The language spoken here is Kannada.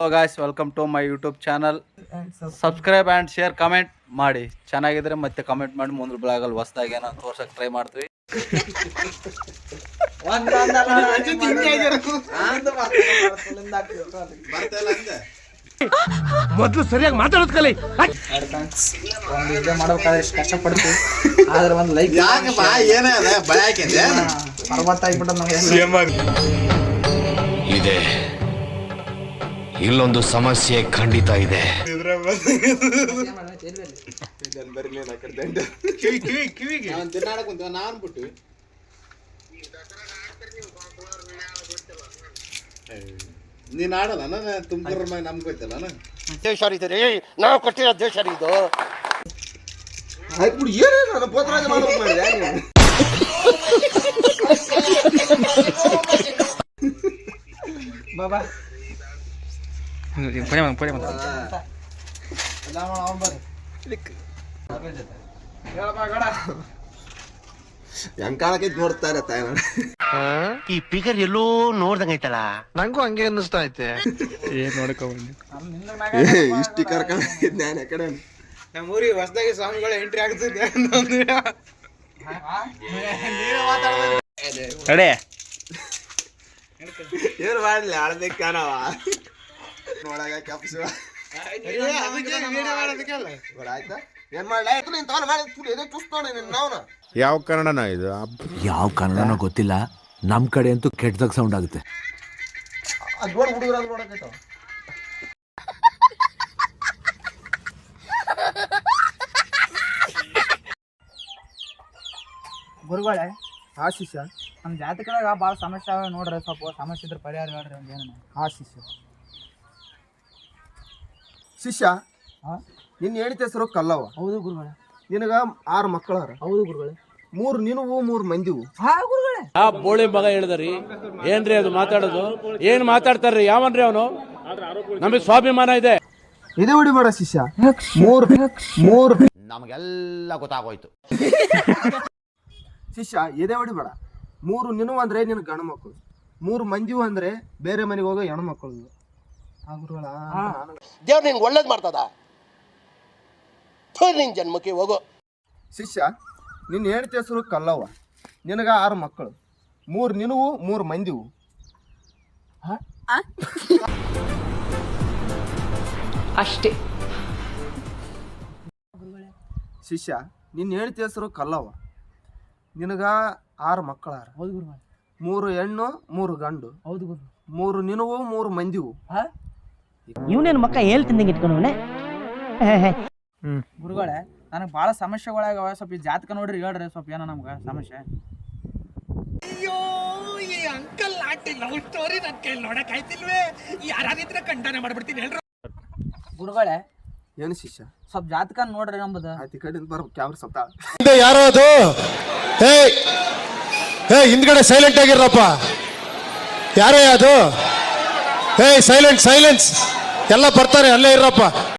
Hello guys welcome to my YouTube channel subscribe and share comment ಮಾಡಿ. ಚೆನ್ನಾಗಿದ್ರೆ ಮತ್ತೆ ಕಮೆಂಟ್ ಮಾಡಿ ಮುಂದೆ ಬ್ಲಾಗಲ್ಲಿ ಹೊಸ್ದಾಗಿ ಏನೋ ತೋರ್ಸಕ್ಕೆ ಟ್ರೈ ಮಾಡ್ತೀವಿ. ಮೊದಲು ಸರಿಯಾಗಿ ಮಾತಾಡೋದು ಕಲಿ. ಒಂದು ಇದೆ ಮಾಡ್ಬೇಕಾದ್ರೆ ಎಷ್ಟು ಕಷ್ಟಪಡ್ತೀವಿ. ಆದ್ರೆ ಒಂದು ಲೈಕ್ ಯಾಕಪ್ಪ ಏನೇ ಅದ ಭಯ ಆಕೈತೆ ಅರವತ್ತಾಗ್ಬಿಟ್ಟು ನಮಗೆ ಇದೆ. ಇಲ್ಲೊಂದು ಸಮಸ್ಯೆ ಖಂಡಿತ ಇದೆ. ನಾನು ಆಡಲ್ಲ ತುಮಕೂರ ನಮ್ಗೆ ಗೊತ್ತಲ್ಲ ದೇಶ ನಾವು ಕೊಟ್ಟಿರೋ ದೇಶ ಇದು ಆಯ್ತು ಬಿಡು ಏನೇ ನಾನು ಮಾಡ್ಬೇಕು ಹೆಂಗ್ ಕಾಣಕೈತಿ ನೋಡ್ತಾರೆ ತಾಯಿ ಈ ಪಿಗರ್ ಎಲ್ಲೋ ನೋಡ್ದಂಗೈತಲ್ಲ ನಂಗೂ ಹಂಗೆ ಅನ್ನಿಸ್ತಾ ಐತೆ. ಇಷ್ಟಿ ಕರ್ಕೊಂಡ್ ನಾನು ಕಡೆ ನಮ್ಮೂರಿಗೆ ಹೊಸದಾಗಿ ಸ್ವಾಮಿಗಳು ಎಂಟ್ರಿ ಆಗ್ತಿದ್ದೆ ರೆಡಿ ಏನ್ ಮಾಡ್ಲಿ ಆಳ್ಬೇಕು ಕಾಣವ ನೋಡಾಗ ಕೆಪ್ಸು ಆಯ್ತಾ? ಏನ್ ಮಾಡ್ಲಿ? ಆಯ್ತು ನೀನ್ ತಗೊಂಡ್ ಮಾಡಿ ತುಳಿ ಎದೆ ಚುಸ್ ನೋಡಿ ನೀನ್ ನಾವ್ನ. ಯಾವ ಕನ್ನಡನ ಇದು? ಯಾವ ಕನ್ನಡನೋ ಗೊತ್ತಿಲ್ಲ. ನಮ್ ಕಡೆ ಅಂತೂ ಕೆಟ್ಟದಾಗ ಸೌಂಡ್ ಆಗುತ್ತೆ. ಅದ್ ನೋಡ್ ಹುಡುಗರ ಗುರುಗಳೇ ಹಾ ಶಿಷ್ಯ ನಮ್ಮ ಜಾತಕದಾಗ ಭಾಳ ಸಮಸ್ಯೆ ನೋಡ್ರಿ ಸ್ವಲ್ಪ ಸಮಸ್ಯೆ ಇದ್ರೆ ಪರಿಹಾರ ಹೇಳ್ರಿ ಒಂದು ಏನು ಹಾ ಶಿಷ್ಯ ಶಿಷ್ಯ ನಿನ್ನ ಹೇಳಿದ ಹೆಸರು ಕಲ್ಲವ. ಹೌದು ಗುರುಗಳೇ. ನಿನಗ ಆರು ಮಕ್ಕಳ ಹೌದು ಗುರುಗಳೇ. ಮೂರು ನಿನವು ಮೂರು ಮಂದಿವು ಹಾ ಗುರುಗಳೇ. ಆ ಬೋಳಿ ಮಗ ಹೇಳಿದ್ರಿ ಏನ್ರಿ ಅದು ಮಾತಾಡೋದು? ಏನ್ ಮಾತಾಡ್ತಾರ್ರಿ? ಯಾವನ್ರಿ ಅವನು? ನಮಗೆ ಸ್ವಾಭಿಮಾನ ಇದೆ. ಇದು ಬಿಡಿ ಬೇಡ ಶಿಷ್ಯ. ಮೂರ್ ಮೂರ್ ನಮಗೆಲ್ಲ ಗೊತ್ತಾಗೋಯ್ತು. ಶಿಷ್ಯ ಎದೆ ಹೊಡಿಬೇಡ ಮೂರು ನಿನವು ಅಂದ್ರೆ ನಿನ್ ಗಂಡು ಮಕ್ಕಳು ಮೂರು ಮಂದಿವು ಅಂದ್ರೆ ಬೇರೆ ಮನೆಗೆ ಹೋಗೋ ಹೆಣ್ಮಕ್ಳು. ಮಕ್ಕಳು ದೇವ್ರು ನಿಂಗೆ ಒಳ್ಳೇದ್ ಮಾಡ್ತದ? ನಿನ್ ಜನ್ಮಕ್ಕೆ ಹೋಗು. ಶಿಷ್ಯ ನಿನ್ನ ಹೆಂಡತಿ ಹೆಸರು ಕಲ್ಲವ್ವ. ನಿನಗ ಆರು ಮಕ್ಕಳು. ಮೂರು ನಿನವು ಮೂರು ಮಂದಿವು ಅಷ್ಟೇ. ಶಿಷ್ಯ ನಿನ್ನ ಹೆಂಡತಿ ಹೆಸರು ಕಲ್ಲವ್ವ. ನಿನಗ ಆರು ಮಕ್ಕಳಾರ. ಹೌದು ಗುರು ಮೂರು ಹೆಣ್ಣು ಮೂರು ಗಂಡು. ಹೌದು ಗುರು. ಮೂರು ನಿನವು ಮೂರು ಮಂದಿವು ಇವನೇನು ಮಕ್ಕ ಹೇಳ್ತಿದ್ದಂಗೆ ಇಟ್ಕೊಂಡವನೆ ಗುರುಗಳೇ ನನಗೆ ಭಾಳ ಸಮಸ್ಯೆಗಳಾಗವ ಸ್ವಲ್ಪ ಈ ಜಾತಕ ನೋಡ್ರಿ ಹೇಳ್ರಿ. ಸ್ವಲ್ಪ ಏನೋ ನಮ್ಗೆ ಸಮಸ್ಯೆ. ಗುರುಗಳೇ ಏನು ಶಿಷ್ಯ? ಸ್ವಲ್ಪ ಜಾತಕ ನೋಡ್ರಿ ನಮ್ಮದು ಆಯ್ತು ಈ ಕಡೆಯಿಂದ ಬರ್ಬೇಕು ಕ್ಯಾಮ್ರಾ ಸ್ವಲ್ಪ. ಯಾರೋ ಅದು? ಹೇ ಹೇ ಹಿಂದ್ಗಡೆ ಸೈಲೆಂಟ್ ಆಗಿರಪ್ಪ ಯಾರೇ ಅದು? ಹೇ ಸೈಲೆಂಟ್ ಸೈಲೆನ್ಸ್ ಎಲ್ಲ ಬರ್ತಾರೆ ಅಲ್ಲೇ ಇರಪ್ಪ.